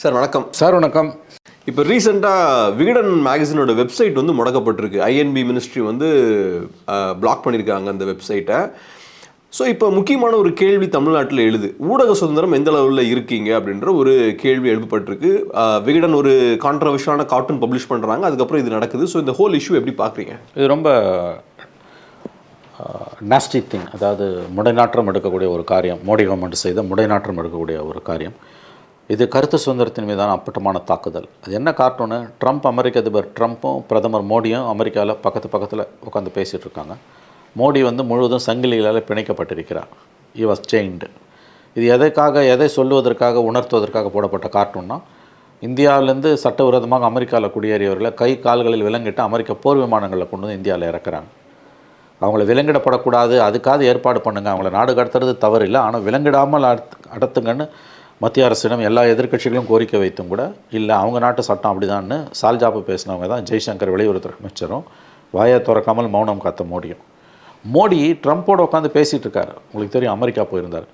Sir வணக்கம். Sir வணக்கம். இப்போ ரீசெண்டாக விகடன் மேகசினோட வெப்சைட் வந்து முடக்கப்பட்டிருக்கு. ஐஎன்பி மினிஸ்ட்ரி வந்து பிளாக் பண்ணியிருக்காங்க அந்த வெப்சைட்டை. ஸோ இப்போ முக்கியமான ஒரு கேள்வி தமிழ்நாட்டில் எழுது. ஊடக சுதந்திரம் எந்த அளவில் இருக்கீங்க அப்படின்ற ஒரு கேள்வி எழுப்பப்பட்டிருக்கு. விகடன் ஒரு கான்ட்ரவர்ஷியலான கார்ட்டூன் பப்ளிஷ் பண்ணுறாங்க அதுக்கப்புறம் இது நடக்குது. ஸோ இந்த ஹோல் இஷ்யூ எப்படி பார்க்குறீங்க? இது ரொம்ப நாஸ்டி திங் அதாவது முடைநாற்றம் எடுக்கக்கூடிய ஒரு காரியம் மோடி கவர்மெண்ட் செய்த முடைநாற்றம் எடுக்கக்கூடிய ஒரு காரியம். இது கருத்து சுதந்திரத்தின் மீதான அப்பட்டமான தாக்குதல். அது என்ன கார்ட்டூனு? ட்ரம்ப் அமெரிக்க அதிபர் ட்ரம்ப்பும் பிரதமர் மோடியும் அமெரிக்காவில் பக்கத்து பக்கத்தில் உட்காந்து பேசிகிட்டு இருக்காங்க. மோடி வந்து முழுவதும் சங்கிலிகளால் பிணைக்கப்பட்டிருக்கிறார். இ வாஸ் செயின்டு இது எதற்காக எதை சொல்லுவதற்காக உணர்த்துவதற்காக போடப்பட்ட கார்ட்டூன்னா இந்தியாவிலேருந்து சட்டவிரோதமாக அமெரிக்காவில் குடியேறியவர்களை கை கால்களில் விலங்கிட்டு அமெரிக்க போர் விமானங்களில் கொண்டு வந்து இந்தியாவில் இறக்குறாங்க. அவங்கள விலங்கிடப்படக்கூடாது அதுக்காக ஏற்பாடு பண்ணுங்கள் அவங்கள நாடு கடத்துறது தவறு இல்லை ஆனால் விலங்கிடாமல் அடத்து அடத்துங்கன்னு மத்திய அரசிடம் எல்லா எதிர்க்கட்சிகளும் கோரிக்கை வைத்தும் கூட இல்லை அவங்க நாட்டு சட்டம் அப்படிதான்னு சால்ஜாப்பு பேசினவங்க தான் ஜெய்சங்கர் வெளியுறவுத்துறை அமைச்சரும் வாயை திறக்காமல் மௌனம் காத்த மோடியும். மோடி ட்ரம்ப்போடு உட்காந்து பேசிகிட்டு இருக்காரு. உங்களுக்கு தெரியும் அமெரிக்கா போயிருந்தார்.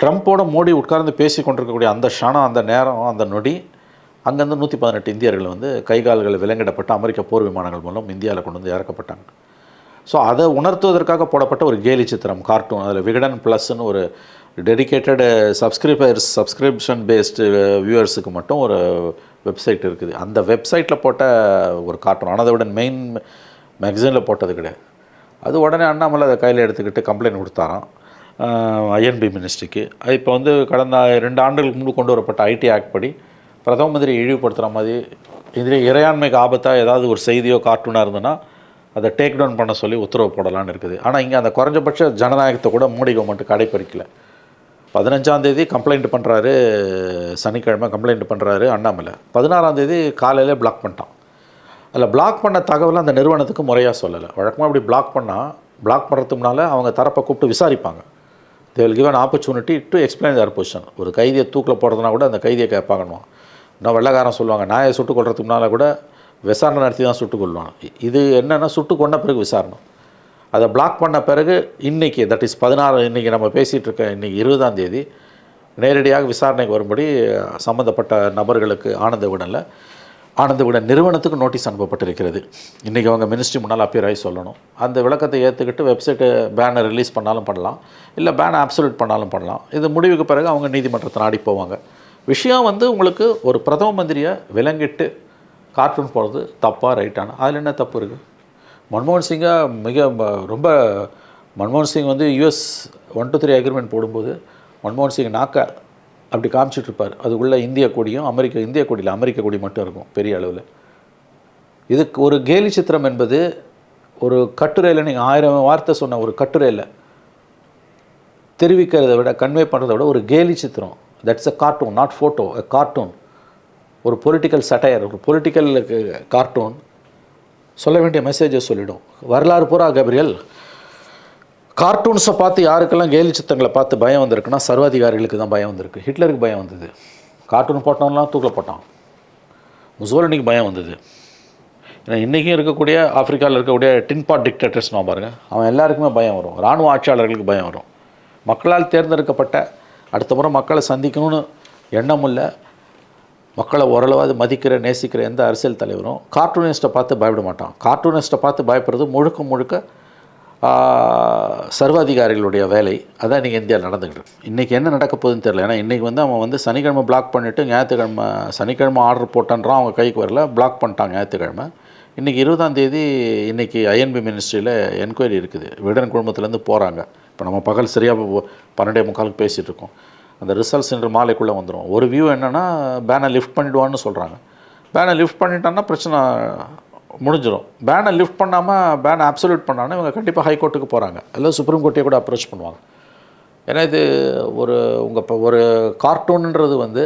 ட்ரம்ப்போட மோடி உட்கார்ந்து பேசி கொண்டிருக்கக்கூடிய அந்த க்ஷணம் அந்த நேரம் அந்த நொடி அங்கேருந்து நூற்றி பதினெட்டு இந்தியர்கள் வந்து கை கால்கள் விலங்கிடப்பட்டு அமெரிக்க போர் விமானங்கள் மூலம் இந்தியாவில் கொண்டு வந்து இறக்கப்பட்டாங்க. ஸோ அதை உணர்த்துவதற்காக போடப்பட்ட ஒரு கேலி சித்திரம் கார்ட்டூன் அதில் விகடன் ப்ளஸ்ன்னு ஒரு டெடிக்கேட்டடு சப்ஸ்கிரிபர்ஸ் சப்ஸ்கிரிப்ஷன் பேஸ்டு வியூவர்ஸுக்கு மட்டும் ஒரு வெப்சைட் இருக்குது. அந்த வெப்சைட்டில் போட்ட ஒரு கார்ட்டூன் ஆனால் அதை விட மெயின் மேக்சினில் போட்டது கிடையாது. அது உடனே அண்ணாமலை அதை கையில் எடுத்துக்கிட்டு கம்ப்ளைண்ட் கொடுத்தாராம். ஐஎன்பி மினிஸ்ட்ரிக்கு இப்போ வந்து கடந்த ரெண்டு ஆண்டுகளுக்கு முன்பு கொண்டு வரப்பட்ட ஐடி ஆக்ட் படி பிரதம மந்திரி இழிவுபடுத்துகிற மாதிரி இதில் இறையாண்மைக்கு ஆபத்தாக ஏதாவது ஒரு செய்தியோ கார்ட்டூனாக இருந்ததுன்னா அதை டேக் டவுன் பண்ண சொல்லி உத்தரவு போடலான்னு இருக்குது. ஆனால் இங்கே அந்த குறைஞ்சபட்ச ஜனநாயகத்தை கூட மோடி கவர்மெண்ட் கடைப்பிடிக்கலை பதினஞ்சாம் தேதி கம்ப்ளைண்ட் பண்ணுறாரு சனிக்கிழமை கம்ப்ளைண்ட் பண்ணுறாரு அண்ணாமலை. பதினாறாம் தேதி காலையில் பிளாக் பண்ணிட்டான். அதில் பிளாக் பண்ண தகவலை அந்த நிறுவனத்துக்கு முறையாக சொல்லலை. வழக்கமாக அப்படி பிளாக் பண்ணால் பிளாக் பண்ணுறதுக்குனால முன்னால் அவங்க தரப்பை கூப்பிட்டு விசாரிப்பாங்க. They will give opportunity to explain their position ஒரு கைதியை தூக்கில் போடுறதுனா கூட அந்த கைதியை கேட்பாங்கன்னு இன்னும் வெள்ளைக்காரன் சொல்லுவாங்க நாயை சுட்டுக் கொள்றதுக்கு முன்னால் கூட விசாரணை நடத்தி தான் சுட்டுக் கொள்வாங்க இது என்னென்னா சுட்டு கொண்ட பிறகு விசாரணை. அதை பிளாக் பண்ண பிறகு இன்றைக்கி தட் இஸ் பதினாறு இன்றைக்கி நம்ம பேசிகிட்டு இருக்க இன்றைக்கி இருபதாம் தேதி நேரடியாக விசாரணைக்கு வரும்படி சம்மந்தப்பட்ட நபர்களுக்கு ஆனந்த விடனில் ஆனந்த நிறுவனத்துக்கு நோட்டீஸ் அனுப்பப்பட்டிருக்கிறது. இன்றைக்கி அவங்க மினிஸ்ட்ரி முன்னால் அப்பியர் ஆகி சொல்லணும். அந்த விளக்கத்தை ஏற்றுக்கிட்டு வெப்சைட்டு பேனை ரிலீஸ் பண்ணாலும் பண்ணலாம். இல்லை பேனை அப்சல்யூட் பண்ணாலும் பண்ணலாம். இது முடிவுக்கு பிறகு அவங்க நீதிமன்றத்தை நாடி போவாங்க. விஷயம் வந்து உங்களுக்கு ஒரு பிரதம மந்திரியை விலங்கிட்டு கார்ட்டூன் போகிறது தப்பாக ரைட்டான அதில் என்ன தப்பு இருக்குது மன்மோகன் சிங்கை மிக ரொம்ப மன்மோகன் சிங் வந்து US one two three agreement போடும்போது மன்மோகன் சிங் நாக்கா அப்படி காமிச்சிட்டு இருப்பார் அதுக்குள்ளே இந்திய கொடியும் அமெரிக்க இந்திய கொடியில் அமெரிக்க கொடி மட்டும் இருக்கும் பெரிய அளவில். இதுக்கு ஒரு கேலி சித்திரம் என்பது ஒரு கட்டுரையில் நீங்கள் ஆயிரம் வார்த்தை சொன்ன ஒரு கட்டுரையில் தெரிவிக்கிறத விட கன்வே பண்ணுறதை விட ஒரு கேலி சித்திரம். That's a cartoon not photo a cartoon ஒரு பொலிட்டிக்கல் சட்டையர் ஒரு பொலிட்டிக்கல் கார்ட்டூன் சொல்ல வேண்டிய மெசேஜை சொல்லிடும். வரலாறு பூரா கபிரியல். கார்ட்டூன்ஸை பார்த்து யாருக்கெல்லாம் கேலி சித்தங்களை பார்த்து பயம் வந்திருக்குன்னா சர்வாதிகாரிகளுக்கு தான் பயம் வந்திருக்கு. ஹிட்லருக்கு பயம் வந்தது. கார்ட்டூன் போட்டவன்லாம் தூக்கில் போட்டான். முசோலினிக்கு பயம் வந்தது. ஏன்னா இன்றைக்கும் இருக்கக்கூடிய ஆப்பிரிக்காவில் இருக்கக்கூடிய டின்பாட் டிக்டேட்டர்ஸ் நான் பாருங்கள் அவன் எல்லாருக்குமே பயம் வரும். இராணுவ ஆட்சியாளர்களுக்கு பயம் வரும். மக்களால் தேர்ந்தெடுக்கப்பட்ட அடுத்த முறை மக்களை சந்திக்கணும்னு எண்ணமுள்ள மக்களை ஓரளவாவது மதிக்கிற நேசிக்கிற எந்த அரசியல் தலைவரும் கார்ட்டூனிஸ்ட்டை பார்த்து பயப்பட மாட்டான். கார்ட்டூனிஸ்ட்டை பார்த்து பயப்படுறது முழுக்க முழுக்க சர்வாதிகாரிகளுடைய வேலை. அதான் இன்றைக்கி இந்தியா நடந்துக்கிட்டு இன்றைக்கி என்ன நடக்க போகுதுன்னு தெரியல. ஏன்னா இன்றைக்கி வந்து அவன் வந்து சனிக்கிழமை பிளாக் பண்ணிவிட்டு ஞாயிற்றுக்கிழமை சனிக்கிழமை ஆர்டர் போட்டான்றான் அவங்க கைக்கு வரல பிளாக் பண்ணிட்டான் ஞாயிற்றுக்கிழமை. இன்றைக்கி இருபதாம் தேதி இன்றைக்கி ஐஎன்பி மினிஸ்ட்ரியில் என்கொயரி இருக்குது. விடன் குழுமத்துலேருந்து போகிறாங்க இப்போ நம்ம பகல் சரியாக பன்னெண்டே முக்காலுக்கு பேசிகிட்டு இருக்கோம். அந்த ரிசல்ட்ஸ் இன்று மாலைக்குள்ளே வந்துடும் ஒரு வியூ என்னென்னா பேனை லிஃப்ட் பண்ணிடுவான்னு சொல்கிறாங்க பேனை லிஃப்ட் பண்ணிட்டான்னா பிரச்சனை முடிஞ்சிடும் பேனை லிஃப்ட் பண்ணாமல் பேனை அப்சல்யூட் பண்ணாங்கன்னா இவங்க கண்டிப்பாக ஹைகோர்ட்டுக்கு போகிறாங்க இல்லை சுப்ரீம் கோர்ட்டையே கூட அப்ரோச் பண்ணுவாங்க. ஏன்னா இது ஒரு உங்கள் இப்போ ஒரு கார்ட்டூன்ன்றது வந்து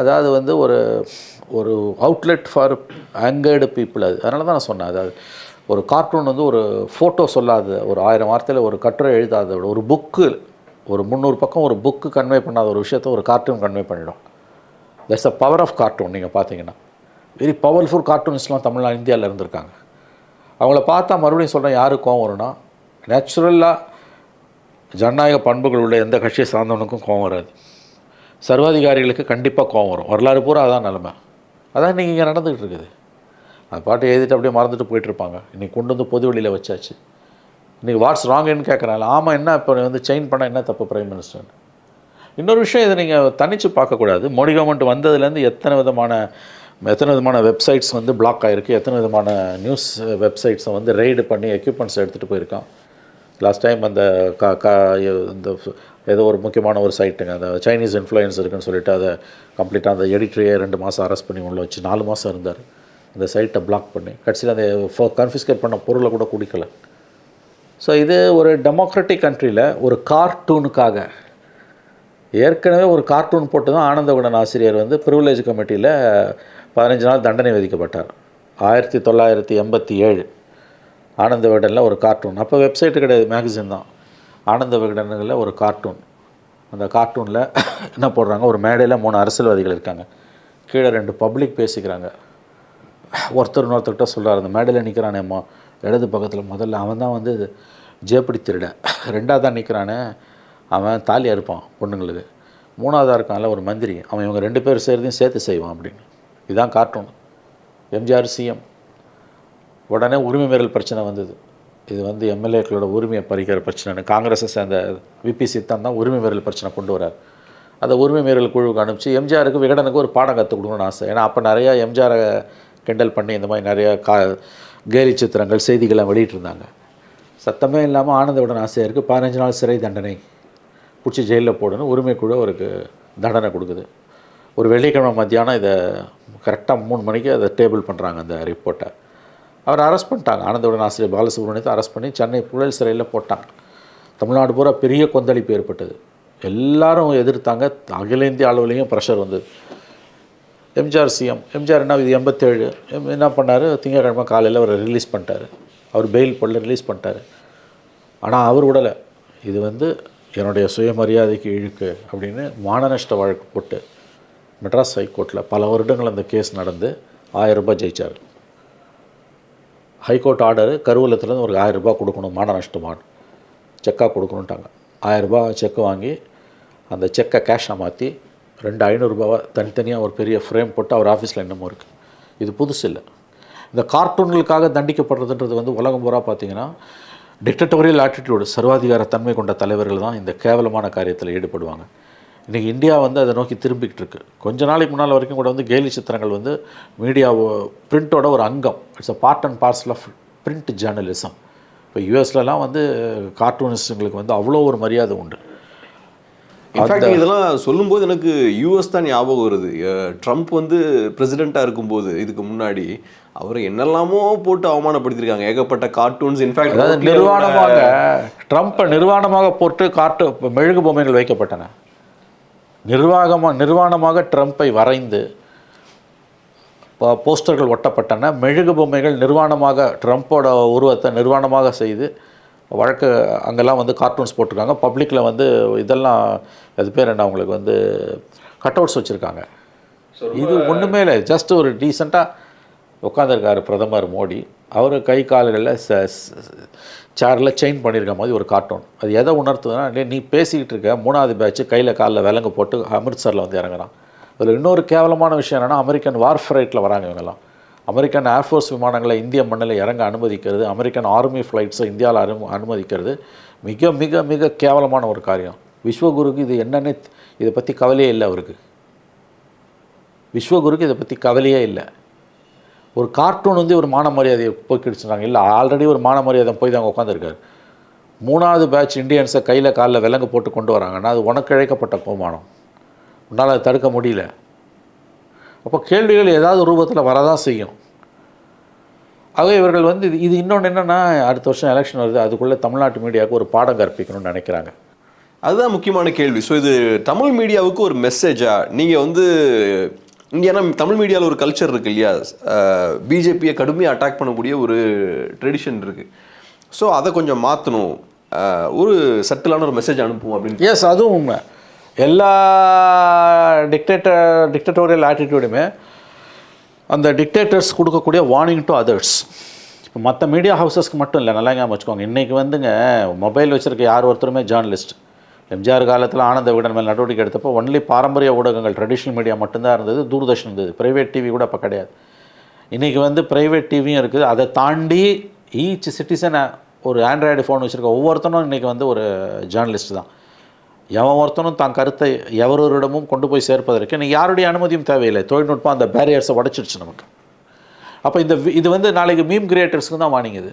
அதாவது வந்து ஒரு ஒரு அவுட்லெட் ஃபார் ஆங்கர்டு பீப்புள் அது. அதனால தான் நான் சொன்னேன். அதாவது ஒரு கார்ட்டூன் வந்து ஒரு ஃபோட்டோ சொல்லாத ஒரு ஆயிரம் வார்த்தையில் ஒரு கட்டுரை எழுதாத ஒரு புக்கு ஒரு முந்நூறு பக்கம் ஒரு புக்கு கன்வே பண்ணாத ஒரு விஷயத்த ஒரு கார்ட்டூன் கன்வே பண்ணிடும். That's a power of cartoon நீங்கள் பார்த்தீங்கன்னா. வெரி பவர்ஃபுல் கார்ட்டூனிஸ்ட்லாம் தமிழ்நாடு இந்தியாவில் இருந்திருக்காங்க. அவங்கள பார்த்தா மறுபடியும் சொல்கிறேன் யாருக்கு கோவம் வரும்னா நேச்சுரலாக ஜனநாயக பண்புகள் உள்ள எந்த கட்சியை சார்ந்தவனுக்கும் கோவம் வராது. சர்வாதிகாரிகளுக்கு கண்டிப்பாக கோவம் வரும். வரலாறு பூரா அதான் நிலமை. அதான் இன்றைக்கி இங்கே நடந்துகிட்டு இருக்குது. அது பாட்டு எழுதிட்டு அப்படியே மறந்துட்டு போயிட்டுருப்பாங்க இன்றைக்கி கொண்டு வந்து பொது வெளியில் வச்சாச்சு. இன்றைக்கி வாட்ஸ் ராங்குன்னு கேட்குறாங்க ஆமாம் என்ன இப்போ வந்து செயின் பண்ண என்ன தப்பு பிரைம் மினிஸ்டர் இன்னொரு விஷயம் இதை நீங்கள் தனித்து பார்க்கக்கூடாது. மோடி கவர்மெண்ட் வந்ததுலேருந்து எத்தனை விதமான எத்தனை விதமான வெப்சைட்ஸ் வந்து பிளாக் ஆகிருக்கு எத்தனை விதமான நியூஸ் வெப்சைட்ஸை வந்து ரெய்டு பண்ணி எக்யூப்மெண்ட்ஸ் எடுத்துகிட்டு போயிருக்கான். லாஸ்ட் டைம் அந்த கா கா இந்த ஏதோ ஒரு முக்கியமான ஒரு சைட்டுங்க அந்த சைனீஸ் இன்ஃப்ளூயன்ஸ் இருக்குன்னு சொல்லிட்டு அதை கம்ப்ளீட்டாக அந்த எடிட்டரையே ரெண்டு மாதம் அரெஸ்ட் பண்ணி உள்ள வச்சு நாலு மாதம் இருந்தார். அந்த சைட்டை பிளாக் பண்ணி. கடைசியில் அந்த கன்ஃபிஸ்கேட் பண்ண பொருளை கூட குடிக்கலை. ஸோ இது ஒரு டெமோக்ராட்டிக் கண்ட்ரியில் ஒரு கார்ட்டூனுக்காக ஏற்கனவே ஒரு கார்ட்டூன் போட்டு தான் ஆனந்தகுடன் ஆசிரியர் வந்து ப்ரிவிலேஜ் கமிட்டியில் பதினஞ்சு நாள் தண்டனை விதிக்கப்பட்டார். ஆயிரத்தி தொள்ளாயிரத்தி எண்பத்தி ஏழு ஆனந்த விகடனில் ஒரு கார்ட்டூன் அப்போ வெப்சைட்டு கிடையாது மேகசின் தான். ஆனந்த விகடனில் ஒரு கார்ட்டூன் அந்த கார்ட்டூனில் என்ன போடுறாங்க? ஒரு மேடையில் மூணு அரசியல்வாதிகள் இருக்காங்க. கீழே ரெண்டு பப்ளிக் பேசிக்கிறாங்க. ஒருத்தர் இன்னொருத்தர்கிட்ட சொல்கிறார் அந்த மேடையில் நிற்கிறானேம்மா இடது பக்கத்தில் முதல்ல அவன் தான் வந்து ஜேப்படி திருட ரெண்டாவது தான் நிற்கிறானே அவன் தாலியாக இருப்பான் பொண்ணுங்களுக்கு. மூணாவதாக இருக்கான்ல ஒரு மந்திரி. அவன் இவங்க ரெண்டு பேர் சேர்த்தையும் சேர்த்து செய்வான் அப்படின்னு. இதுதான் கார்ட்டூன் எம்ஜிஆர் சிஎம் உடனே உரிமை மீறல் பிரச்சனை வந்தது. இது வந்து எம்எல்ஏக்களோட உரிமையை பறிக்கிற பிரச்சனைன்னு. காங்கிரஸை சேர்ந்த விபி சித்தன் தான் உரிமை மீறல் பிரச்சனை கொண்டு வரார். அந்த உரிமை மீறல் குழுவுக்கு அனுப்பிச்சு எம்ஜிஆருக்கு விகடனுக்கு ஒரு பாடம் கற்றுக் கொடுக்கணும்னு ஆசை. ஏன்னா அப்போ நிறையா எம்ஜிஆரை கிண்டல் பண்ணி இந்த மாதிரி நிறையா கா கேலி சித்திரங்கள் செய்திகள்லாம் வெளியிட்டிருந்தாங்க. சத்தமே இல்லாமல் ஆனந்தவுடன் ஆசிரியருக்கு பதினஞ்சு நாள் சிறை தண்டனை. பிடிச்சி ஜெயிலில் போடணும் உரிமை குழு அவருக்கு தண்டனை கொடுக்குது. ஒரு வெள்ளிக்கிழமை மத்தியானம் இதை கரெக்டாக மூணு மணிக்கு அதை டேபிள் பண்ணுறாங்க அந்த ரிப்போர்ட்டை அவர் அரெஸ்ட் பண்ணிட்டாங்க. ஆனந்தவுடன் ஆசிரியர் பாலசுப்ரமணியத்தை அரெஸ்ட் பண்ணி சென்னை புழல் சிறையில் போட்டாங்க. தமிழ்நாடு பூரா பெரிய கொந்தளிப்பு ஏற்பட்டது. எல்லாரும் எதிர்த்தாங்க. அகில இந்திய அளவுலேயும் ப்ரெஷர் வந்தது. எம்ஜிஆர் சிஎம் எம்ஜிஆர் என்ன இது எண்பத்தேழு. எம் என்ன பண்ணார்? திங்கட்கிழமை காலையில் அவரை ரிலீஸ் பண்ணிட்டாரு. அவர் பெயில் போடல ரிலீஸ் பண்ணிட்டாரு. ஆனால் அவர் விடலை. இது வந்து என்னுடைய சுயமரியாதைக்கு இழுக்கு அப்படின்னு மானநஷ்ட வழக்கு போட்டு மெட்ராஸ் ஹைகோர்ட்டில் பல வருடங்கள் அந்த கேஸ் நடந்து ஆயிரம் ரூபாய் ஜெயிச்சார். ஹைகோர்ட் ஆர்டர் கருவூலத்துலேருந்து ஒரு ஆயிரம் ரூபாய் கொடுக்கணும் மான நஷ்டமான் செக்காக கொடுக்கணுன்ட்டாங்க ஆயிரம் ரூபாய் செக்கு வாங்கி அந்த செக்கை கேஷாக மாற்றி ரெண்டு ஐநூறுரூபாவை தனித்தனியாக ஒரு பெரிய ஃப்ரேம் போட்டு அவர் ஆஃபீஸில் இன்னமும் இருக்குது இது புதுசு இல்லை. இந்த கார்ட்டூன்களுக்காக தண்டிக்கப்படுறதுன்றது வந்து உலகம் பூரா பார்த்தீங்கன்னா டிக்டட்டோரியல் ஆட்டிடியூடு சர்வாதிகார தன்மை கொண்ட தலைவர்கள் தான் இந்த கேவலமான காரியத்தில் ஈடுபடுவாங்க. இன்றைக்கி இந்தியா வந்து அதை நோக்கி திரும்பிக்கிட்டு இருக்கு. கொஞ்ச நாளைக்கு முன்னால் வரைக்கும் கூட வந்து கேலி சித்திரங்கள் வந்து மீடியா பிரிண்ட்டோட ஒரு அங்கம். It's a part and parcel of print journalism இப்போ யூஎஸ்லலாம் வந்து கார்ட்டூனிஸ்ட்டுங்களுக்கு வந்து அவ்வளோ ஒரு மரியாதை உண்டு. இன்ஃபேக்ட் இதெல்லாம் சொல்லும்போது எனக்கு யூஎஸ் தான் ஞாபகம் வருது. ட்ரம்ப் வந்து பிரசிடெண்ட்டாக இருக்கும்போது இதுக்கு முன்னாடி அவரை என்னெல்லாமோ போட்டு அவமானப்படுத்தியிருக்காங்க. ஏகப்பட்ட கார்ட்டூன்ஸ் அதாவது இன்ஃபேக்ட் நிர்வாணமாக ட்ரம்ப்பை நிர்வாணமாக போட்டு காட்டு மெழுகு பொம்மைகள் வைக்கப்பட்டன. நிர்வாகமாக நிர்வாணமாக ட்ரம்ப்பை வரைந்து போஸ்டர்கள் ஒட்டப்பட்டன. மெழுகு பொம்மைகள் நிர்வாணமாக ட்ரம்ப்போட உருவத்தை நிர்வாணமாக செய்து வழக்கு அங்கெல்லாம் வந்து கார்ட்டூன்ஸ் போட்டிருக்காங்க. பப்ளிக்கில் வந்து இதெல்லாம் அது பேர் என்ன அவங்களுக்கு வந்து கட் அவுட்ஸ் வச்சுருக்காங்க இது ஒன்றுமே இல்லை. ஜஸ்ட் ஒரு டீசெண்டாக உட்காந்துருக்காரு பிரதமர் மோடி. அவர் கை கால்களில் சேரில் செயின் பண்ணியிருக்க மாதிரி ஒரு கார்ட்டூன் அது எதை உணர்த்துதுன்னா நீ பேசிக்கிட்டு இருக்க மூணாவது பேட்ச் கையில் காலில் விலங்கு போட்டு அமிர்த்சரில் வந்து இறங்குறான். அதில் இன்னொரு கேவலமான விஷயம் என்னென்னா அமெரிக்கன் வார் ஃப்ளைட்டில் வராங்க இவங்கெல்லாம். அமெரிக்கன் ஏர்ஃபோர்ஸ் விமானங்களை இந்திய மண்ணில் இறங்க அனுமதிக்கிறது அமெரிக்கன் ஆர்மி ஃப்ளைட்ஸை இந்தியாவில் அனு அனுமதிக்கிறது. மிக மிக மிக கேவலமான ஒரு காரியம். விஸ்வகுருக்கு இது என்னன்னு இதை பற்றி கவலையே இல்லை அவருக்கு. விஸ்வகுருக்கு இதை பற்றி கவலையே இல்லை. ஒரு கார்ட்டூன் வந்து ஒரு மான மரியாதையை போய்க்கிடுச்சுறாங்க இல்லை ஆல்ரெடி ஒரு மான மரியாதை போய் தான் உட்காந்துருக்காரு மூணாவது பேட்ச் இண்டியன்ஸை கையில் காலில் விலங்கு போட்டு கொண்டு வராங்கன்னா அது உனக்கு இழைக்கப்பட்ட கோமானம் உன்னால் அதை தடுக்க முடியல. அப்போ கேள்விகள் ஏதாவது ரூபத்தில் வரதான் செய்யும். ஆகவே இவர்கள் வந்து இது இது இன்னொன்று என்னென்னா அடுத்த வருஷம் எலெக்ஷன் வருது அதுக்குள்ளே தமிழ்நாட்டு மீடியாவுக்கு ஒரு பாடம் கற்பிக்கணும்னு நினைக்கிறாங்க. அதுதான் முக்கியமான கேள்வி. ஸோ இது தமிழ் மீடியாவுக்கு ஒரு மெசேஜா நீங்கள் வந்து இங்கே ஏன்னா தமிழ் மீடியாவில் ஒரு கல்ச்சர் இருக்கு இல்லையா? பிஜேபியை கடுமையாக அட்டாக் பண்ணக்கூடிய ஒரு ட்ரெடிஷன் இருக்கு. ஸோ அதை கொஞ்சம் மாற்றணும் ஒரு சட்டிலான ஒரு மெசேஜ் அனுப்புவோம் அப்படின்னு. எஸ் அதுவும் உண்மை. எல்லா டிக்டேட்டர் டிக்டட்டோரியல் ஆட்டிடியூடுமே அந்த டிக்டேட்டர்ஸ் கொடுக்கக்கூடிய வார்னிங் டு அதர்ஸ் இப்போ மற்ற மீடியா ஹவுசஸ்க்கு மட்டும் இல்லை நல்லா ஞாபகம் வச்சுக்கோங்க. இன்றைக்கி வந்துங்க மொபைல் வச்சுருக்க யார் ஒருத்தருமே ஜேர்னலிஸ்ட் எம்ஜிஆர் காலத்தில் ஆனந்த விகடன் மேல் நடவடிக்கை எடுத்தப்போ ஒன்லி பாரம்பரிய ஊடகங்கள் ட்ரெடிஷ்னல் மீடியா மட்டும்தான் இருந்தது தூர்தர்ஷன் இருந்தது. ப்ரைவேட் டிவி கூட அப்போ கிடையாது. இன்றைக்கி வந்து ப்ரைவேட் டிவியும் இருக்குது. அதை தாண்டி ஈச் சிட்டிசனை ஒரு ஆண்ட்ராய்டு ஃபோன் வச்சுருக்க ஒவ்வொருத்தனும் இன்றைக்கி வந்து ஒரு ஜேர்னலிஸ்ட் தான். எவன் ஒருத்தனும் தான் கருத்தை எவரொருடமும் கொண்டு போய் சேர்ப்பதற்கு இன்னைக்கு யாருடைய அனுமதியும் தேவையில்லை. தொழில்நுட்பம் அந்த பேரியர்ஸை உடச்சிடுச்சு நமக்கு. அப்போ இந்த வி- இது வந்து நாளைக்கு மீம் கிரியேட்டர்ஸ்க்கு தான் வாணிங்குது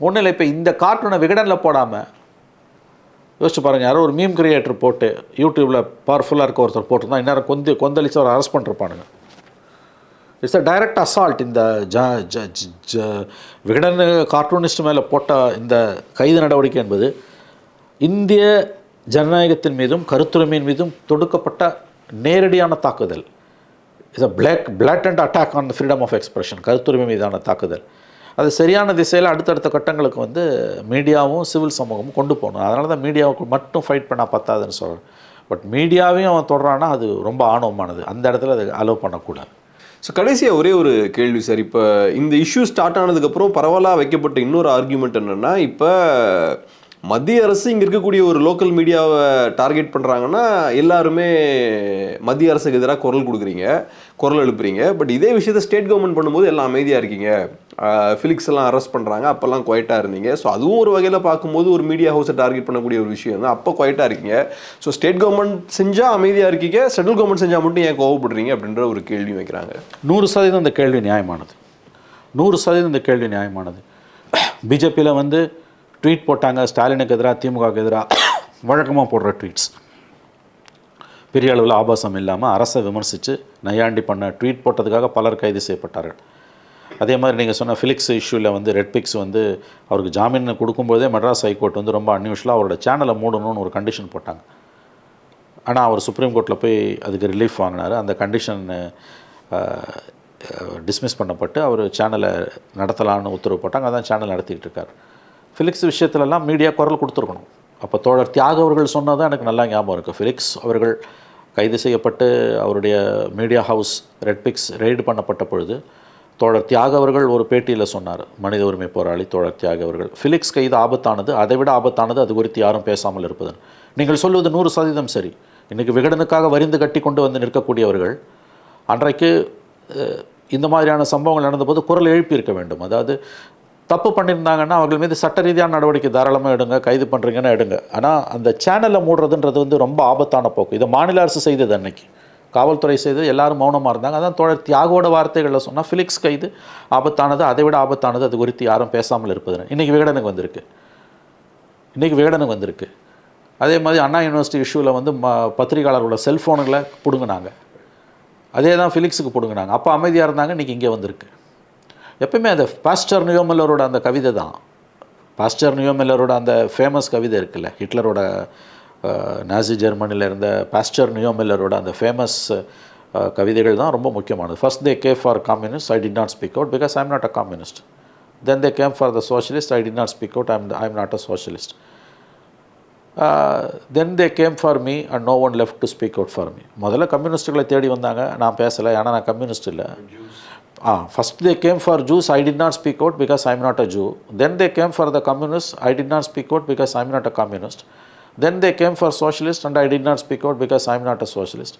ஒன்றும் இல்லை இப்போ இந்த கார்ட்டூனை விகடனில் போடாமல் யோசிச்சு பாருங்கள் யாரோ ஒரு மீம் கிரியேட்டர் போட்டு யூடியூப்பில் பவர்ஃபுல்லாக இருக்க ஒருத்தர் போட்டிருந்தா இந்நேரம் கொந்து கொந்தளிச்சு அவர் அரெஸ்ட் பண்ணிருப்பானுங்க. இட்ஸ் அ டைரக்ட் அசால்ட் இந்த ஜ ஜ ஜ- ஜ விகடன் கார்ட்டூனிஸ்ட் மேலே போட்ட இந்த கைது நடவடிக்கை என்பது இந்திய ஜனநாயகத்தின் மீதும் கருத்துரிமையின் மீதும் தொடுக்கப்பட்ட நேரடியான தாக்குதல். Is a black and attack on freedom of expression கருத்துரிமை மீதான தாக்குதல். அது சரியான திசையில் அடுத்தடுத்த கட்டங்களுக்கு வந்து மீடியாவும் சிவில் சமூகமும் கொண்டு போகணும். அதனால தான் மீடியாவுக்கு மட்டும் ஃபைட் பண்ணால் பத்தாதுன்னு சொல்கிறேன் பட் மீடியாவையும் அவன் தொடரானா அது ரொம்ப ஆணவமானது. அந்த இடத்துல அது அலோவ் பண்ணக்கூடாது. ஸோ கடைசியாக ஒரே ஒரு கேள்வி சார் இப்போ இந்த இஷ்யூ ஸ்டார்ட் ஆனதுக்கப்புறம் பரவலாக வைக்கப்பட்ட இன்னொரு ஆர்கியூமெண்ட் என்னென்னா இப்போ மத்திய அரசு இங்கே இருக்கக்கூடிய ஒரு லோக்கல் மீடியாவை டார்கெட் பண்ணுறாங்கன்னா எல்லாருமே மத்திய அரசுக்கு எதிராக குரல் கொடுக்குறீங்க குரல் எழுப்புறீங்க. பட் இதே விஷயத்தை ஸ்டேட் கவர்மெண்ட் பண்ணும்போது எல்லாம் அமைதியாக இருக்கீங்க. ஃபிலிக்ஸ் எல்லாம் அரெஸ்ட் பண்ணுறாங்க அப்போல்லாம் குவைட்டாக இருந்தீங்க. ஸோ அதுவும் ஒரு வகையில் பார்க்கும்போது ஒரு மீடியா ஹவுஸை டார்கெட் பண்ணக்கூடிய ஒரு விஷயம் தான். அப்போ குவைட்டாக இருக்கீங்க. ஸோ ஸ்டேட் கவர்மெண்ட் செஞ்சால் அமைதியாக இருக்கீங்க சென்ட்ரல் கவர்மெண்ட் செஞ்சால் மட்டும் ஏன் கோவப்படுறீங்க அப்படின்ற ஒரு கேள்வி வைக்கிறாங்க. நூறு சதவீதம் இந்த கேள்வி நியாயமானது. நூறு சதவீதம் இந்த கேள்வி நியாயமானது. பிஜேபியில் வந்து ட்வீட் போட்டாங்க. ஸ்டாலினுக்கு எதிராக திமுகவுக்கு எதிராக வழக்கமாக போடுற ட்வீட்ஸ் பெரிய அளவில் ஆபாசம் இல்லாமல் அரசை விமர்சித்து நையாண்டி பண்ண ட்வீட் போட்டதுக்காக பலர் கைது செய்யப்பட்டார்கள். அதே மாதிரி நீங்கள் சொன்ன ஃபிலிக்ஸ் இஷ்யூவில் வந்து ரெட் பிக்ஸ் வந்து அவருக்கு ஜாமீன் கொடுக்கும்போதே மெட்ராஸ் ஹைகோர்ட் வந்து ரொம்ப அன்யூஷுவலாக அவரோட சேனலை மூடணும்னு ஒரு கண்டிஷன் போட்டாங்க. ஆனால் அவர் சுப்ரீம் கோர்ட்டில் போய் அதுக்கு ரிலீஃப் வாங்கினார். அந்த கண்டிஷன் டிஸ்மிஸ் பண்ணப்பட்டு அவர் சேனலை நடத்தலான்னு உத்தரவு போட்டாங்க. அதான் சேனல் நடத்திக்கிட்டு இருக்கார். ஃபிலிக்ஸ் விஷயத்துலலாம் மீடியா குரல் கொடுத்துருக்கணும். அப்போ தோழர் தியாக அவர்கள் சொன்னதான் எனக்கு நல்லா ஞாபகம் இருக்குது ஃபிலிக்ஸ் அவர்கள் கைது செய்யப்பட்டு அவருடைய மீடியா ஹவுஸ் ரெட்பிக்ஸ் ரெய்டு பண்ணப்பட்ட பொழுது தோழர் தியாக அவர்கள் ஒரு பேட்டியில் சொன்னார். மனித உரிமை போராளி தோழர் தியாக அவர்கள். ஃபிலிக்ஸ் கைது ஆபத்தானது அதை விட ஆபத்தானது அது குறித்து யாரும் பேசாமல் இருப்பதன் நீங்கள் சொல்வது நூறு சதவீதம் சரி. இன்றைக்கு விகடனுக்காக வரிந்து கட்டி கொண்டு வந்து நிற்கக்கூடியவர்கள் அன்றைக்கு இந்த மாதிரியான சம்பவங்கள் நடந்தபோது குரல் எழுப்பியிருக்க வேண்டும். அதாவது தப்பு பண்ணியிருந்தாங்கன்னா அவர்கள் மீது சட்ட ரீதியான நடவடிக்கை தாராளமாக எடுங்க கைது பண்ணுறீங்கன்னா எடுங்க. ஆனால் அந்த சேனலை மூடுறதுன்றது வந்து ரொம்ப ஆபத்தான போக்கு. இதை மாநில அரசு செய்தது அன்னைக்கு. காவல்துறை செய்தது எல்லாரும் மௌனமாக இருந்தாங்க. அதான் தோழர் தியாகோட வார்த்தைகளில் சொன்னால் ஃபிலிக்ஸ் கைது ஆபத்தானது அதை விட ஆபத்தானது அது குறித்து யாரும் பேசாமல் இருப்பது இன்றைக்கி விகடனுக்கு வந்திருக்கு. இன்றைக்கி விகடனுக்கு வந்திருக்கு. அதே மாதிரி அண்ணா யூனிவர்சிட்டி இஷ்யூவில் வந்து ம பத்திரிகையாளர்களோட செல்ஃபோனுங்களை பிடுங்கினாங்க. அதே தான் ஃபிலிக்ஸுக்கு பிடுங்கினாங்க. அப்போ அமைதியாக இருந்தாங்க இன்றைக்கி இங்கே வந்திருக்கு. எப்பவுமே அந்த பாஸ்டர் நியோமெல்லரோட அந்த கவிதை தான். பாஸ்டர் நியோமெல்லரோட அந்த ஃபேமஸ் கவிதை இருக்குல்ல ஹிட்லரோட நாசி ஜெர்மனியில் இருந்த பாஸ்டர் நியோமில்லரோட அந்த ஃபேமஸ் கவிதைகள் தான் ரொம்ப முக்கியமானது. First they came for communist I did not speak out because I'm not a communist then they came for the socialist I did not speak out I'm I am not a socialist then they came for me and no one left to speak out for me முதல்ல கம்யூனிஸ்ட்டுகளை தேடி வந்தாங்க நான் பேசலை ஏன்னா நான் communist இல்லை. Ah first they came for Jews I did not speak out because I'm not a Jew then they came for the communist I did not speak out because I not a communist then they came for socialist and I did not speak out because I not a socialist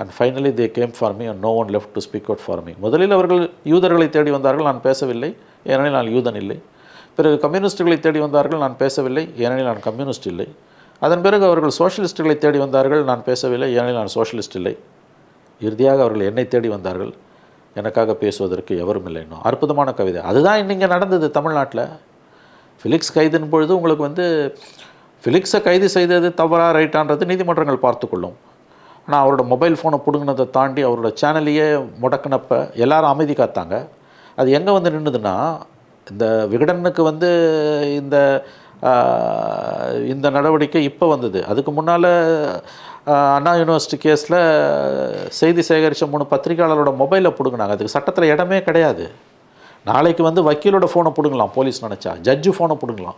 and finally they came for me and no one left to speak out for me முதலில் அவர்கள் யூதர்களை தேடி வந்தார்கள் நான் பேசவில்லை. ஏனெனில் நான் யூதன் இல்லை. பிறகு கம்யூனிஸ்டுகளை தேடி வந்தார்கள் நான் பேசவில்லை. ஏனெனில் நான் கம்யூனிஸ்ட் இல்லை. அதன் பிறகு அவர்கள் சோஷலிஸ்ட்டுகளை தேடி வந்தார்கள் நான் பேசவில்லை. ஏனெனில் நான் சோஷலிஸ்ட் இல்லை. இறுதியாக அவர்கள் என்னை தேடி வந்தார்கள். எனக்காக பேசுவதற்கு எவரும் இல்லை இன்னும் அற்புதமான கவிதை. அதுதான் இன்றைக்கி நடந்தது தமிழ்நாட்டில். ஃபிலிக்ஸ் கைதின் பொழுது உங்களுக்கு வந்து ஃபிலிக்ஸை கைது செய்தது தவறாக ரைட்டான்றது நீதிமன்றங்கள் பார்த்துக்கொள்ளும். ஆனால் அவரோட மொபைல் ஃபோனை பிடுங்கினதை தாண்டி அவரோட சேனலையே முடக்கினப்ப எல்லாரும் அமைதி காத்தாங்க. அது எங்கே வந்து நின்றுதுன்னா இந்த விகடனுக்கு வந்து இந்த இந்த நடவடிக்கை இப்போ வந்தது. அதுக்கு முன்னால் அண்ணா யூனிவர்சிட்டி கேஸில் செய்தி சேகரித்த மூணு பத்திரிகையாளரோட மொபைலை பிடுங்கினாங்க. அதுக்கு சட்டத்தில் இடமே கிடையாது. நாளைக்கு வந்து வக்கீலோட ஃபோனை பிடுங்கலாம் போலீஸ் நினச்சா. ஜட்ஜு ஃபோனை பிடுங்கலாம்.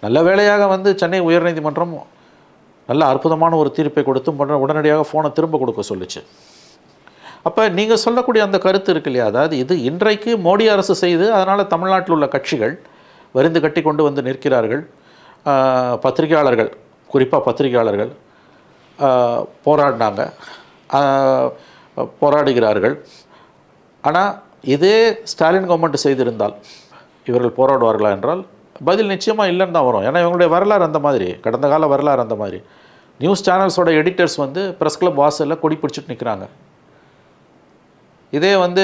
நல்ல வேலையாக வந்து சென்னை உயர்நீதிமன்றம் நல்ல அற்புதமான ஒரு தீர்ப்பை கொடுத்து உடனே- உடனடியாக ஃபோனை திரும்ப கொடுக்க சொல்லுச்சு. அப்போ நீங்கள் சொல்லக்கூடிய அந்த கருத்து இருக்கு இல்லையா? அதாவது இது இன்றைக்கு மோடி அரசு செய்து அதனால் தமிழ்நாட்டில் உள்ள கட்சிகள் வரிந்து கட்டி கொண்டு வந்து நிற்கிறார்கள். பத்திரிகையாளர்கள் குறிப்பாக பத்திரிகையாளர்கள் போராடினாங்க. போராடுகிறார்கள். ஆனால் இதே ஸ்டாலின் கவர்மெண்ட் செய்திருந்தால் இவர்கள் போராடுவார்களா என்றால் பதில் நிச்சயமாக இல்லைன்னு தான் வரும். ஏன்னா இவங்களுடைய வரலாறு அந்த மாதிரி. கடந்த கால வரலாறு அந்த மாதிரி. நியூஸ் சேனல்ஸோட எடிட்டர்ஸ் வந்து ப்ரெஸ் கிளப் வாசலில் கொடி பிடிச்சிட்டு நிற்கிறாங்க இதே வந்து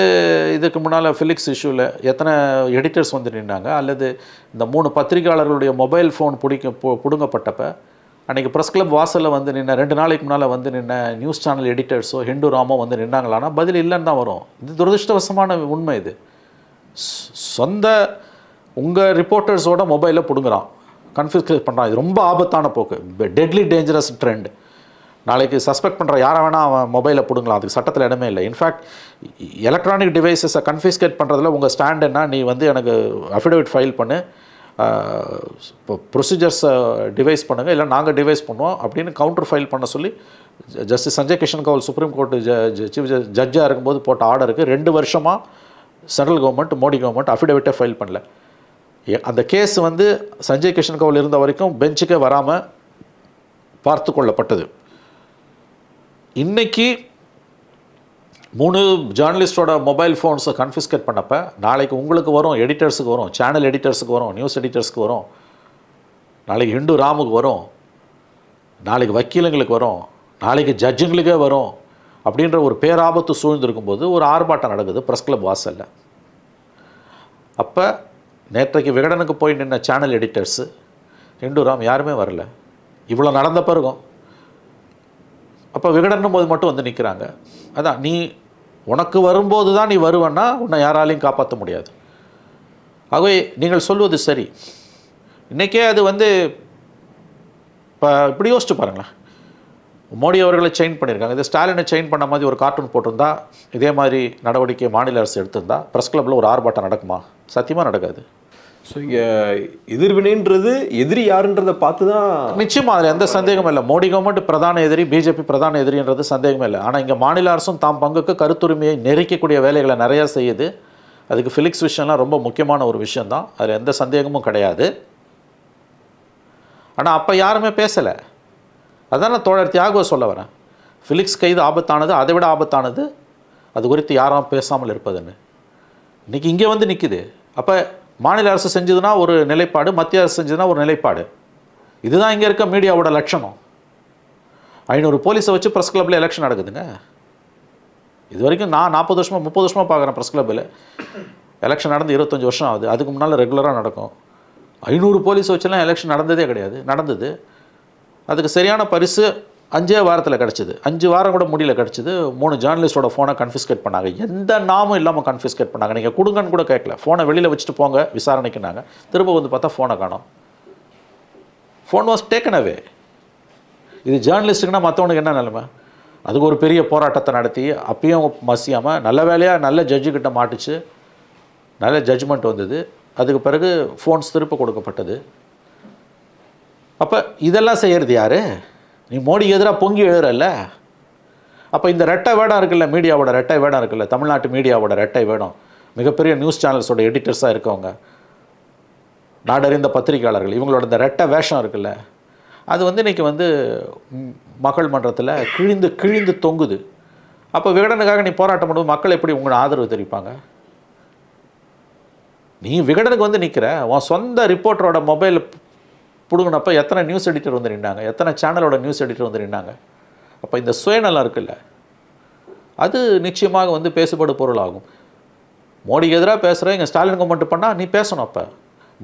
இதுக்கு முன்னால் ஃபிலிக்ஸ் இஷ்யூவில் எத்தனை எடிட்டர்ஸ் வந்து நின்னாங்க. அல்லது இந்த மூணு பத்திரிகையாளர்களுடைய மொபைல் ஃபோன் பிடிக்க பு- பிடுங்கப்பட்டப்போ அன்றைக்கி ப்ரெஸ் கிளப் வாசலில் வந்து நின்ன ரெண்டு நாளைக்கு முன்னால் வந்து நின்ன நியூஸ் சேனல் எடிட்டர்ஸோ ஹிந்து ராமோ வந்து நின்னாங்களான்னா பதில் இல்லைன்னு தான் வரும். இது துரதிருஷ்டவசமான உண்மை இது. சொந்த உங்கள் ரிப்போர்ட்டர்ஸோட மொபைலை பிடுங்குறான். கன்ஃபியூஸ் பண்ணுறான் இது ரொம்ப ஆபத்தான போக்கு. டெட்லி டேஞ்சரஸ் ட்ரெண்ட் நாளைக்கு சஸ்பெக்ட் பண்ணுற யாரை வேணால் அவன் மொபைலை பிடுங்கலாம். அதுக்கு சட்டத்தில் இடமே இல்லை. இன்ஃபேக்ட் எலக்ட்ரானிக் டிவைசஸை கன்ஃபிஸ்கேட் பண்ணுறதுல உங்கள் ஸ்டாண்ட் என்ன? நீ வந்து எனக்கு அஃபிடவிட் ஃபைல் பண்ணு. இப்போ ப்ரொசீஜர்ஸை டிவைஸ் பண்ணுங்கள் இல்லை நாங்கள் டிவைஸ் பண்ணுவோம் அப்படின்னு கவுண்டர் ஃபைல் பண்ண சொல்லி justice Sanjay Kishan Kaul supreme court chief ஜட்ஜாக இருக்கும்போது போட்ட ஆர்டருக்கு ரெண்டு வருஷமாக சென்ட்ரல் கவர்மெண்ட் மோடி கவர்மெண்ட் அஃபிடவிட்டை ஃபைல் பண்ணல. ஏ- அந்த கேஸ் வந்து சஞ்சய் கிஷன் கவுல் இருந்த வரைக்கும் பெஞ்சுக்கே வராமல் பார்த்து கொள்ளப்பட்டது. இன்றைக்கி மூணு ஜேர்னலிஸ்டோட மொபைல் ஃபோன்ஸை கன்ஃபிஸ்கேட் பண்ணப்போ நாளைக்கு உங்களுக்கு வரும் எடிட்டர்ஸுக்கு வரும் சேனல் எடிட்டர்ஸுக்கு வரும் நியூஸ் எடிட்டர்ஸ்க்கு வரும் நாளைக்கு ஹிண்டு ராமுக்கு வரும் நாளைக்கு வக்கீலுங்களுக்கு வரும் நாளைக்கு ஜட்ஜுங்களுக்கே வரும் அப்படின்ற ஒரு பேராபத்து சூழ்ந்திருக்கும் போது ஒரு ஆர்ப்பாட்டம் நடக்குது ப்ரெஸ் கிளப் வாசலில். அப்போ நேற்றைக்கு விகடனுக்கு போய் நின்ன சேனல் எடிட்டர்ஸு ஹிந்து ராம் யாருமே வரல. இவ்வளோ நடந்த பிறகும். அப்போ விகடனும் போது மட்டும் வந்து நிற்கிறாங்க அதான் நீ உனக்கு வரும்போது தான் நீ வருவன்னா உன்னை யாராலையும் காப்பாற்ற முடியாது. ஆகவே நீங்கள் சொல்வது சரி. இன்றைக்கே அது வந்து இப்போ இப்படி யோசிச்சு பாருங்களேன். மோடி அவர்களை செயின் பண்ணியிருக்காங்க. இது ஸ்டாலினை செயின் பண்ண மாதிரி ஒரு கார்ட்டூன் போட்டிருந்தா இதே மாதிரி நடவடிக்கை மாநில அரசு எடுத்திருந்தா ப்ரெஸ் கிளப்பில் ஒரு ஆர்ப்பாட்டம் நடக்குமா? சத்தியமாக நடக்காது. ஸோ இங்கே எதிர்வினைன்றது எதிரி யாருன்றதை பார்த்து தான் நிச்சயமாக அதில் எந்த சந்தேகமும் இல்லை. மோடி கவர்மெண்ட் பிரதான எதிரி பிஜேபி பிரதான எதிரின்றது சந்தேகமே இல்லை. ஆனால் இங்கே மாநில அரசும் தாம் பங்குக்கு கருத்துரிமையை நெருக்கக்கூடிய வேலைகளை நிறையா செய்யுது. அதுக்கு ஃபிலிக்ஸ் விஷயம்லாம் ரொம்ப முக்கியமான ஒரு விஷயந்தான் அதில் எந்த சந்தேகமும் கிடையாது. ஆனால் அப்போ யாருமே பேசலை. அதான் நான் தோழர் தியாகுவை சொல்ல வரேன் ஃபிலிக்ஸ் கைது ஆபத்தானது அதை விட ஆபத்தானது அது குறித்து யாரும் பேசாமல் இருப்பதுன்னு. இன்றைக்கி இங்கே வந்து நிற்குது அப்போ மாநில அரசு செஞ்சதுன்னா ஒரு நிலைப்பாடு மத்திய அரசு செஞ்சதுன்னா ஒரு நிலைப்பாடு. இதுதான் இங்கே இருக்க மீடியாவோட லட்சணம். ஐநூறு போலீஸை வச்சு ப்ரெஸ் கிளப்பில் எலெக்ஷன் நடக்குதுங்க. இது வரைக்கும் நான் நாற்பது வருஷமாக முப்பது வருஷமாக பார்க்குறேன் ப்ரெஸ் கிளப்பில் எலெக்ஷன் நடந்து இருபத்தஞ்சி வருஷம் ஆகுது. அதுக்கு முன்னால் ரெகுலராக நடக்கும். ஐநூறு போலீஸ் வச்செல்லாம் எலெக்ஷன் நடந்ததே கிடையாது. நடந்தது. அதுக்கு சரியான பரிசு அஞ்சே வாரத்தில் கிடச்சிது. அஞ்சு வாரம் கூட முடியல கிடச்சிது. மூணு ஜேர்னலிஸ்டோட ஃபோனை கன்ஃபிஸ்கேட் பண்ணாங்க. எந்த நாமும் இல்லாமல் கன்ஃபிஸ்கேட் பண்ணாங்க. நீங்கள் கொடுங்கன்னு கூட கேட்கல. ஃபோனை வெளியில் வச்சுட்டு போங்க விசாரணைக்குனாங்க. திரும்ப வந்து பார்த்தா ஃபோனை காணோம். ஃபோன் வாஸ் டேக்கன் அவே இது ஜேர்னலிஸ்ட்டுக்குன்னா மற்றவனுக்கு என்ன நிலைமை? அதுக்கு ஒரு பெரிய போராட்டத்தை நடத்தி அப்பயும் மசியாமல் நல்ல வேலையாக நல்ல ஜட்ஜுக்கிட்ட மாட்டுச்சு. நல்ல ஜட்ஜ்மெண்ட் வந்தது. அதுக்கு பிறகு ஃபோன்ஸ் திருப்ப கொடுக்கப்பட்டது. அப்போ இதெல்லாம் செய்கிறது யார்? நீ மோடி எதிராக பொங்கி எழுறல்ல அப்போ இந்த ரெட்டை வேடம் இருக்குல்ல மீடியாவோட ரெட்டை வேடம் இருக்குல்ல தமிழ்நாட்டு மீடியாவோட ரெட்டை வேடம். மிகப்பெரிய நியூஸ் சேனல்ஸோட எடிட்டர்ஸாக இருக்கவங்க. நாடறிந்த பத்திரிகையாளர்கள் இவங்களோட இந்த ரெட்டை வேஷம் இருக்குல்ல அது வந்து இன்றைக்கி வந்து மக்கள் மன்றத்தில் கிழிந்து கிழிந்து தொங்குது. அப்போ விகடனுக்காக நீ போராட்டம் பண்ணும்போது மக்கள் எப்படி உங்களை ஆதரவு தெரிவிப்பாங்க? நீ விகடனுக்கு வந்து நிற்கிற உன் சொந்த ரிப்போர்ட்டரோட மொபைல் பிடுங்கினப்ப எத்தனை நியூஸ் எடிட்டர் வந்து எத்தனை சேனலோட நியூஸ் எடிட்டர் வந்து அப்போ இந்த சுயநலம் இருக்குல்ல? அது நிச்சயமாக வந்து பேசுபடு பொருளாகும் மோடிக்கு எதிராக பேசுகிற எங்கள் ஸ்டாலின் கவர்மெண்ட் பண்ணால் நீ பேசணும் அப்போ.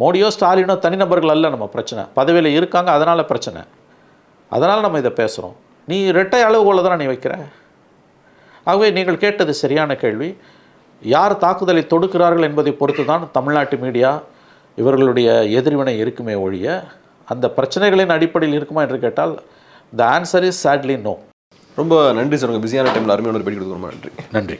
மோடியோ ஸ்டாலினோ தனிநபர்கள் அல்ல நம்ம பிரச்சனை. பதவியில் இருக்காங்க அதனால் பிரச்சனை. அதனால் நம்ம இதை பேசுகிறோம் நீ இரட்டை அளவுகோலை தான் நீ வைக்கிற? ஆகவே நீங்கள் கேட்டது சரியான கேள்வி. யார் தாக்குதலை தொடுக்கிறார்கள் என்பதை பொறுத்து தான் தமிழ்நாட்டு மீடியா இவர்களுடைய எதிர்வினை இருக்குமே ஒழிய அந்த பிரச்சனைகளின் அடிப்படையில் இருக்குமா என்று கேட்டால் the answer is sadly no ரொம்ப நன்றி சார். உங்கள் பிஸியான டைமில் அருமையான ஒரு பேட்டி கொடுக்க ரொம்ப நன்றி. நன்றி.